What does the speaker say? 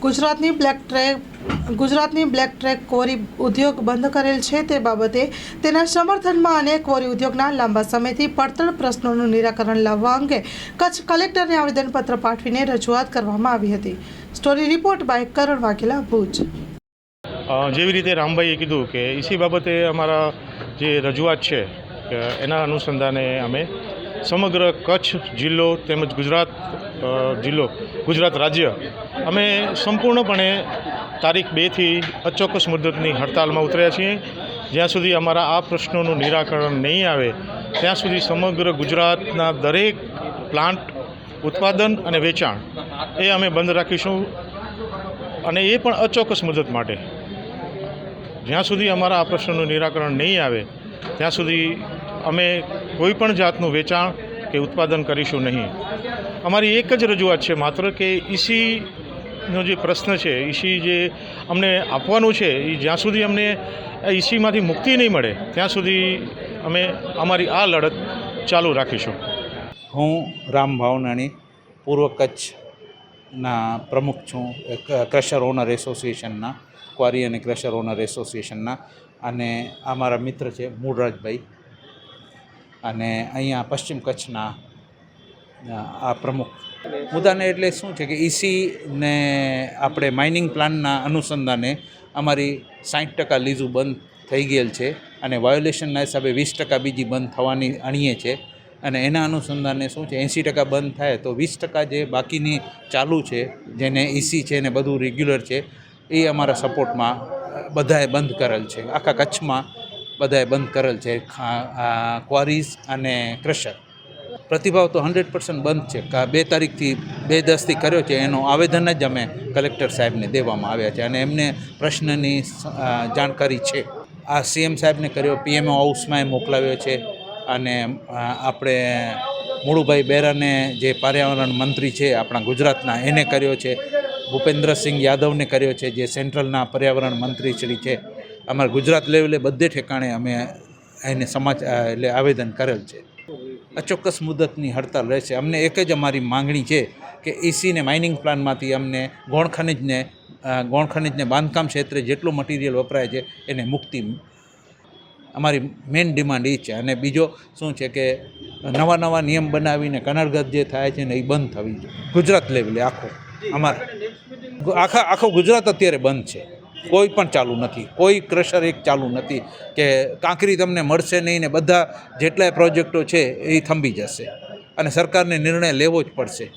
ગુજરાતની black track ગુજરાતની black track કોરી ઉદ્યોગ બંધ કરેલ છે તે બાબતે તેના સમર્થનમાં અને કોરી ઉદ્યોગના લાંબા સમયથી પડતર પ્રશ્નોનું નિરાકરણ લાવવા અંગે કચ્છ કલેક્ટરને આવેદનપત્ર પાઠવીને રજૂઆત કરવામાં આવી હતી. Story report by Karan Vaghela, Bhuj. જેવી રીતે રામભાઈએ કીધું કે ઇસી બાબતે અમારા જે રજૂઆત છે એના અનુસંધાને અમે સમગ્ર કચ્છ જિલ્લો તેમજ ગુજરાત જિલ્લો, ગુજરાત રાજ્ય અમે સંપૂર્ણપણે તારીખ બેથી અચોક્કસ મુદ્દતની હડતાલમાં ઉતર્યા છીએ. જ્યાં સુધી અમારા આ પ્રશ્નોનું નિરાકરણ નહીં આવે, ત્યાં સુધી સમગ્ર ગુજરાતના દરેક પ્લાન્ટ, ઉત્પાદન અને વેચાણ એ અમે બંધ રાખીશું અને એ પણ અચોક્કસ મુદત માટે. જ્યાં સુધી અમારા આ પ્રશ્નનું નિરાકરણ નહીં આવે, ત્યાં સુધી અમે કોઈ પણ જાતનું વેચાણ કે ઉત્પાદન કરીશું નહીં. અમારી એક જ રજૂઆત છે માત્ર કે ઈસીનો જે પ્રશ્ન છે, ઈસી જે અમને આપવાનું છે એ જ્યાં સુધી અમને ઈસીમાંથી મુક્તિ નહીં મળે, ત્યાં સુધી અમે અમારી આ લડત ચાલુ રાખીશું. હું રામ ભાવનાણી, પૂર્વ કચ્છના પ્રમુખ છું ક્રશર ઓનર એસોસિએશનના, ક્વારી અને ક્રશર ઓનર એસોસિએશનના અને આ મારા મિત્ર છે મૂળરાજભાઈ અને અહીંયા પશ્ચિમ કચ્છના આ પ્રમુખ. મુદ્દાને એટલે શું છે કે ઈસી ને આપણે માઇનિંગ પ્લાનના અનુસંધાને અમારી સાઠ ટકા લીઝું બંધ થઈ ગયેલ છે અને વાયોલેશનના હિસાબે વીસ ટકા બીજી બંધ થવાની અણીએ છે. અને એના અનુસંધાને શું છે, એંસી ટકા બંધ થાય તો વીસ ટકા જે બાકીની ચાલુ છે, જેને ઈસી છે ને બધું રેગ્યુલર છે, એ અમારા સપોર્ટમાં બધાએ બંધ કરેલ છે. આખા કચ્છમાં બધાએ બંધ કરેલ છે ક્વારીઝ અને ક્રશર. પ્રતિભાવ તો હંડ્રેડ પર્સન્ટ બંધ છે બે તારીખથી, બે દસથી કર્યો છે, એનો આવેદન જ અમે કલેક્ટર સાહેબને દેવામાં આવ્યા છે અને એમને પ્રશ્નની જાણકારી છે. આ સીએમ સાહેબને કર્યો પીએમઓ હાઉસમાં એ મોકલાવ્યો છે અને આપણે મુળુભાઈ બેરાને જે પર્યાવરણ મંત્રી છે આપણા ગુજરાતના, એને કર્યો છે. ભૂપેન્દ્રસિંહ યાદવને કર્યો છે, જે સેન્ટ્રલના પર્યાવરણ મંત્રી શ્રી છે. અમારા ગુજરાત લેવલે બધે ઠેકાણે અમે એને સમાચાર એટલે આવેદન કરેલ છે. અચોક્કસ મુદતની હડતાલ રહેશે. અમને એક જ અમારી માંગણી છે કે એસીને માઇનિંગ પ્લાનમાંથી અમને ગૌણ ખનિજને ગૌણ ખનિજને બાંધકામ ક્ષેત્રે જેટલું મટીરિયલ વપરાય છે એને મુક્તિ અમારી મેઇન ડિમાન્ડ એ છે. અને બીજો શું છે કે નવા નવા નિયમ બનાવીને કનડગત જે થાય છે ને એ બંધ થવી જોઈએ. ગુજરાત લેવલે આખો અમારે આખા આખો ગુજરાત અત્યારે બંધ છે. કોઈ પણ ચાલુ નથી. કોઈ ક્રશર એક ચાલુ નથી કે કાંકરી તમને મળશે નહીં ને બધા જેટલાય પ્રોજેક્ટો છે એ થંભી જશે. અને સરકારને નિર્ણય લેવો જ પડશે.